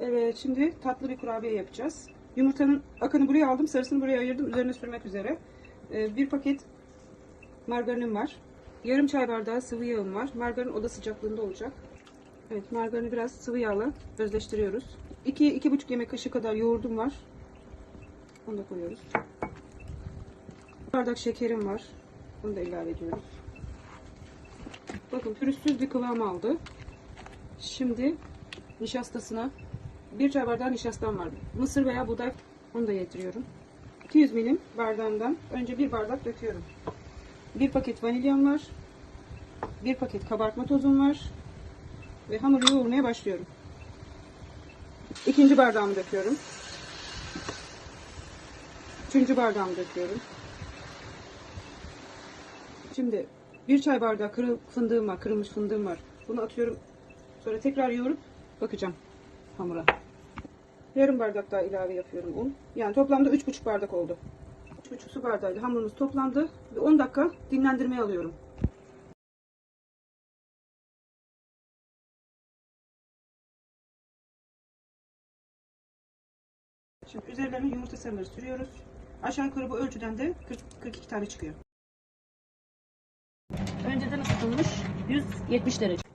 Evet şimdi tatlı bir kurabiye yapacağız. Yumurtanın akını buraya aldım. Sarısını buraya ayırdım. Üzerine sürmek üzere. Ee, bir paket margarinim var. Yarım çay bardağı sıvı yağım var. Margarin oda sıcaklığında olacak. Evet margarini biraz sıvı yağla özleştiriyoruz. 2-2,5 yemek kaşığı kadar yoğurdum var. Onu da koyuyoruz. Bir bardak şekerim var. Bunu da ilave ediyoruz. Bakın pürüzsüz bir kıvam aldı. Şimdi nişastasına bir çay bardağı nişastam var. Mısır veya buğday onu da yediriyorum. 200 milim bardağımdan önce bir bardak döküyorum. Bir paket vanilyam var. Bir paket kabartma tozum var. Ve hamuru yoğurmaya başlıyorum. İkinci bardağımı döküyorum. Üçüncü bardağımı döküyorum. Şimdi bir çay bardağı kırıl, fındığım var, kırılmış fındığım var. Bunu atıyorum. Sonra tekrar yoğurup bakacağım hamura. Yarım bardak daha ilave yapıyorum un. Yani toplamda 3,5 bardak oldu. 3,5 su bardağıyla hamurumuz toplandı. Ve 10 dakika dinlendirmeye alıyorum. Şimdi üzerlerine yumurta sarıları sürüyoruz. Aşağı yukarı bu ölçüden de 40, 42 tane çıkıyor. Önceden ısıtılmış 170 derece.